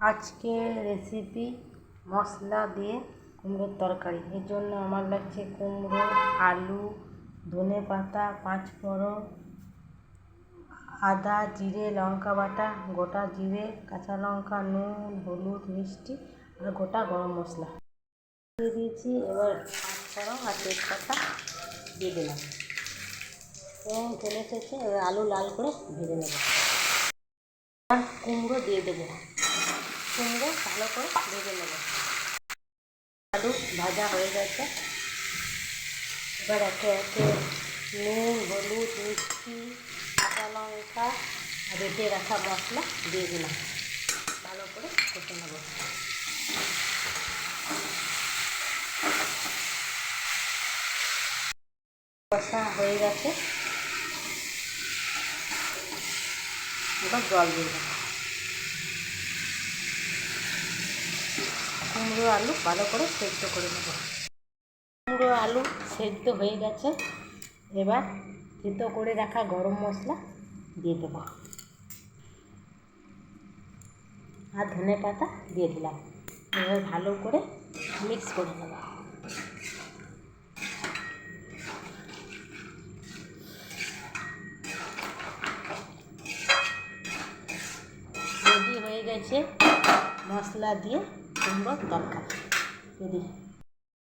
আজকে রেসিপি মশলা দিয়ে কুমড়োর তরকারি। এর জন্য আমার লাগছে কুমড়ো, আলু, ধনে পাতা, পাঁচফোড়ন, আদা, জিরে, লঙ্কা বাটা, গোটা জিরে, কাঁচা লঙ্কা, নুন, হলুদ, মিষ্টি আর গোটা গরম মশলা। দিয়ে দিয়েছি এবার পাঁচফোড়ন আর তেজপাতা দিয়ে দিলাম। এবং চলে এসেছে এবার আলু লাল করে ভেজে নেব। আর কুমড়ো দিয়ে দেবো। কুমড়ো ভালো করে ভেজে নেব। আলু ভাজা হয়ে গেছে। এবার একে একে নুন, হলুদ, মিষ্টি, কাঁচা লঙ্কা আর বেটে রাখা মশলা দিয়ে দিলাম। ভালো করে কষে নেব। কষা হয়ে গেছে। এবার জল দিয়ে দেবো। কুমড়ো আলু ভালো করে সেদ্ধ করে নেব। কুমড়ো আলু সেদ্ধ হয়ে গেছে। এবার সেদ্ধ করে রাখা গরম মশলা দিয়ে দেবো। আর ধনে পাতা দিয়ে দিলাম। এবার ভালো করে মিক্স করে নেব। রেডি হয়ে গেছে মশলা দিয়ে কুমড়োর তরকারি রেডি